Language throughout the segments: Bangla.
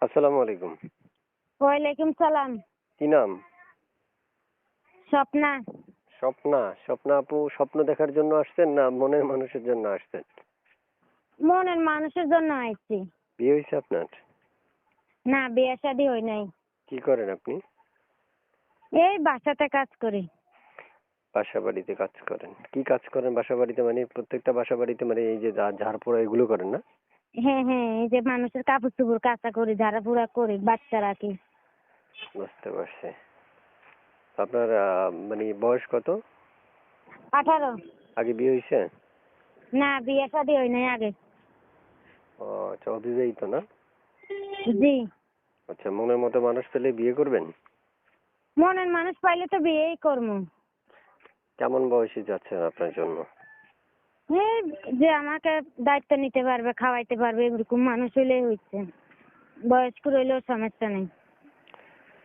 আসসালামু আলাইকুম। ওয়ালাইকুম সালাম। কি নাম? স্বপ্না। স্বপ্না স্বপ্না আপু স্বপ্ন দেখার জন্য আসছেন না মনের মানুষের জন্য আসছেন? মনের মানুষের জন্য আইছি। বিয়ে হয়েছে আপনার? না বিয়ে শাদি হই নাই। কি করেন আপনি? এই বাসাতে কাজ করি। বাসা বাড়িতে কাজ করেন। কি কাজ করেন বাসা বাড়িতে মানে প্রত্যেকটা বাসা বাড়িতে মানে এই যে যা- ঝাড় এগুলো করেন না? হ্যাঁ হ্যাঁ এই যে মানুষের কাপড় চুপড় কাঁচা করি ঝাড়া ফুড়া করি বাচ্চা রাখি বুঝতে পারছি। আপনার মানে বয়স কত? আঠারো। আগে বিয়ে হয়েছে? না বিয়ে শাদি হয় নাই আগে। ও আচ্ছা অবিবাহিত না? জি। আচ্ছা মনের মতো মানুষ পেলে বিয়ে করবেন? মনের মানুষ পাইলে তো বিয়েই করব। কেমন বয়সে যাচ্ছেন আপনার জন্য? এই যে আমাকে দায়িত্ব নিতে পারবে খাওয়াইতে পারবে এরকম মানুষ হইলেই হচ্ছে বয়স্ক হইলেও সমস্যা নেই।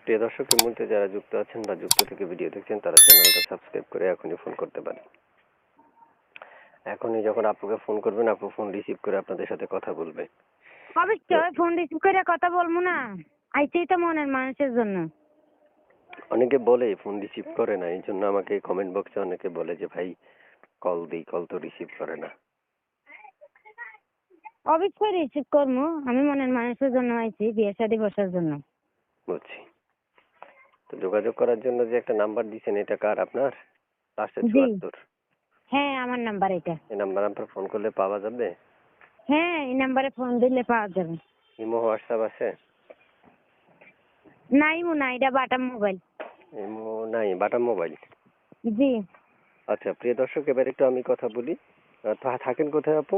প্রিয় দর্শক এই মুহূর্তে যারা যুক্ত আছেন বা যুক্ত থেকে ভিডিও দেখছেন তারা চ্যানেলটা সাবস্ক্রাইব করে এখনই ফোন করতে পারেন। এখনই যখন আপুকে ফোন করবেন আপু ফোন রিসিভ করে আপনাদের সাথে কথা বলবে। অবশ্যই ফোন রিসিভ করে কথা বলব না। আইছি তো মনের মানুষের জন্য। অনেকে বলে ফোন রিসিভ করে না এই জন্য আমাকে কমেন্ট বক্সে অনেকে বলে যে ভাই কল দিই কল তো রিসিভ করে না। অবশ্যই রিসিভ করব আমি মনের মানুষের জন্য আইছি বিয়ে শাদি বসার জন্য। বুঝছি। তো যোগাযোগ করার জন্য যে একটা নাম্বার দিয়েছেন এটা কার আপনার? লাস্টে জি। চুয়াত্তর। হ্যাঁ আমার নাম্বার এটা। এই নাম্বার আপনার ফোন করলে পাওয়া যাবে? হ্যাঁ এই নাম্বারে ফোন দিলে পাওয়া যাবে। ইমো হোয়াটসঅ্যাপ আছে? নাই মু না এটা বাটা মোবাইল। ইমো নাই বাটা মোবাইল। জি। আচ্ছা প্রিয় দর্শক এবার একটু আমি কথা বলি। থাকেন কোথায় আপু?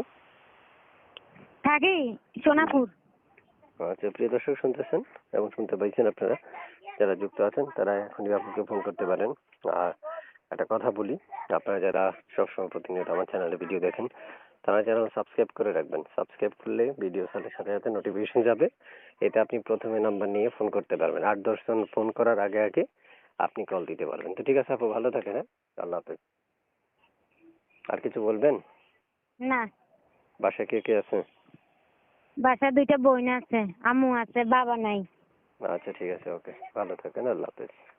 থাকি সোনাপুর। আচ্ছা প্রিয় দর্শক শুনতেছেন? এবং শুনতে পাইছেন আপনারা? যারা যুক্ত আছেন তারা এখনই আপনাকে ফোন করতে পারেন। আর একটা কথা বলি আপনারা যারা সবসময় প্রতিনিয়ত আমার চ্যানেলে ভিডিও দেখেন তারা চ্যানেল সাবস্ক্রাইব করে রাখবেন। সাবস্ক্রাইব করলে ভিডিও সাথে সাথে সাথে নোটিফিকেশন যাবে। এতে আপনি প্রথমে নাম্বার নিয়ে ফোন করতে পারবেন। আট দশজন ফোন করার আগে আগে আপনি কল দিতে পারবেন। তো ঠিক আছে আপু ভালো থাকেন হ্যাঁ? আল্লাহ হাফেজ। আর কিছু বলবেন? না। বাসায় কে কে আছে? বাসায় দুইটা বোন আছে আম্মু আছে বাবা নাই। আচ্ছা ঠিক আছে ওকে। ভালো থাকেন আল্লাহ হাফেজ।